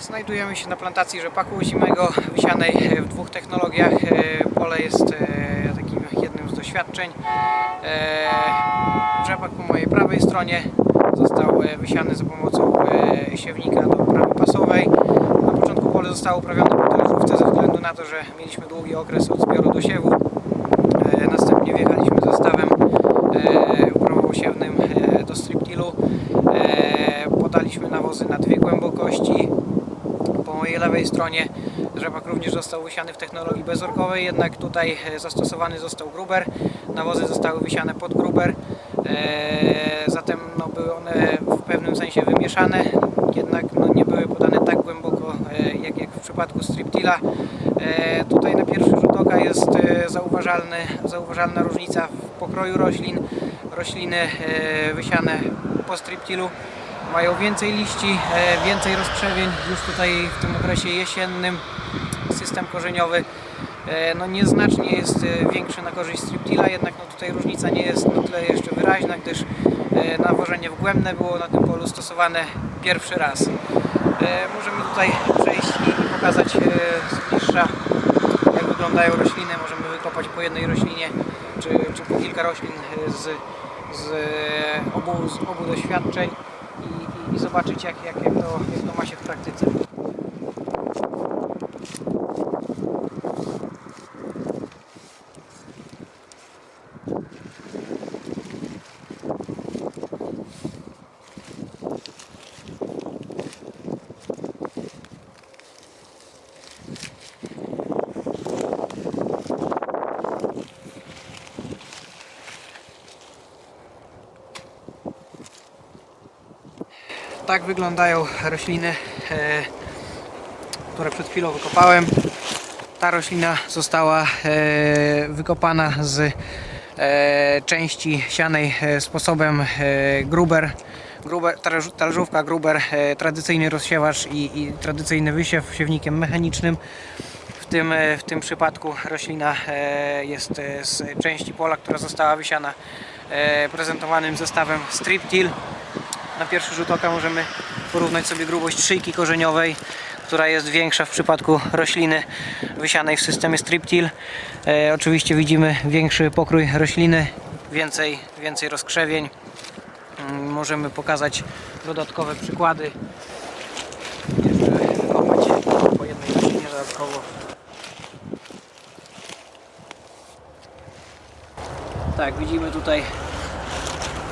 Znajdujemy się na plantacji rzepaku ozimego wysianej w dwóch technologiach. E, Pole jest e, takim jednym z doświadczeń. E, Rzepak po mojej prawej stronie został wysiany za pomocą siewnika do uprawy pasowej. Na początku pole zostało uprawione po ze względu na to, że mieliśmy długi okres od zbioru do siewu. E, Następnie wjechaliśmy zestawem e, uprawowosiewnym e, do striptilu. E, Podaliśmy nawozy na dwie głębokości. Lewej stronie rzepak również został wysiany w technologii bezorkowej, jednak tutaj e, zastosowany został gruber. Nawozy zostały wysiane pod gruber. E, Zatem no, były one w pewnym sensie wymieszane, jednak no, nie były podane tak głęboko e, jak, jak w przypadku striptila. Tutaj na pierwszy rzut oka jest zauważalny, zauważalna różnica w pokroju roślin. Rośliny wysiane po striptilu mają więcej liści, e, więcej rozkrzewień już tutaj w tym okresie jesiennym. System korzeniowy e, no nieznacznie jest e, większy na korzyść striptila, jednak no tutaj różnica nie jest na tyle jeszcze wyraźna, gdyż nawożenie wgłębne było na tym polu stosowane pierwszy raz. Możemy tutaj przejść i pokazać z bliższa jak wyglądają rośliny. Możemy wykopać po jednej roślinie czy, czy po kilka roślin z, z, obu, z obu doświadczeń i, i, zobaczyć jak, jak, jak, to, jak to ma się w praktyce. Tak wyglądają rośliny, e, które przed chwilą wykopałem. Ta roślina została e, wykopana z e, części sianej sposobem gruber. Gruber, talerz- talerzówka gruber, tradycyjny rozsiewacz i, i tradycyjny wysiew siewnikiem mechanicznym. W tym, w tym przypadku roślina jest z części pola, która została wysiana prezentowanym zestawem strip till. Na pierwszy rzut oka możemy porównać sobie grubość szyjki korzeniowej, która jest większa w przypadku rośliny wysianej w systemie striptil. E, oczywiście widzimy większy pokrój rośliny, więcej, więcej rozkrzewień. Mm, Możemy pokazać dodatkowe przykłady. Jeszcze wykopać po jednej roślinie dodatkowo. Tak, widzimy tutaj ta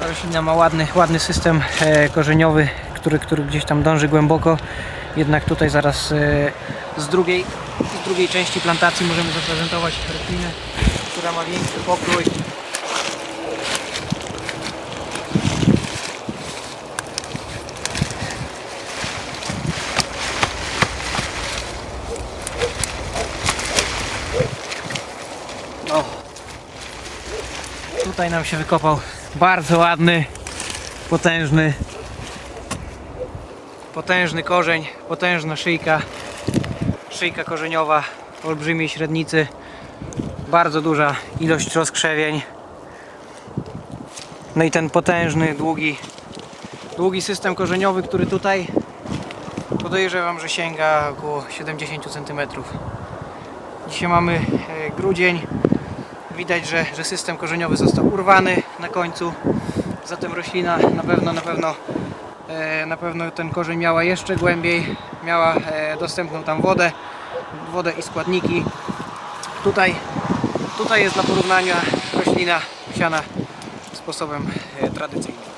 roślina ma ładny, ładny system e, korzeniowy, który, który gdzieś tam dąży głęboko. Jednak tutaj zaraz e, z, drugiej, z drugiej części plantacji możemy zaprezentować roślinę, która ma większy pokrój. Tutaj nam się wykopał bardzo ładny, potężny, potężny korzeń, potężna szyjka, szyjka korzeniowa olbrzymiej średnicy, bardzo duża ilość rozkrzewień. No i ten potężny, długi, długi system korzeniowy, który tutaj podejrzewam, że sięga około 70 cm. Dzisiaj mamy e, grudzień, Widać, że, że system korzeniowy został urwany na końcu. Zatem roślina na pewno, na pewno, e, na pewno ten korzeń miała jeszcze głębiej. Miała e, dostępną tam wodę, wodę i składniki. Tutaj, tutaj jest dla porównania roślina siana sposobem e, tradycyjnym.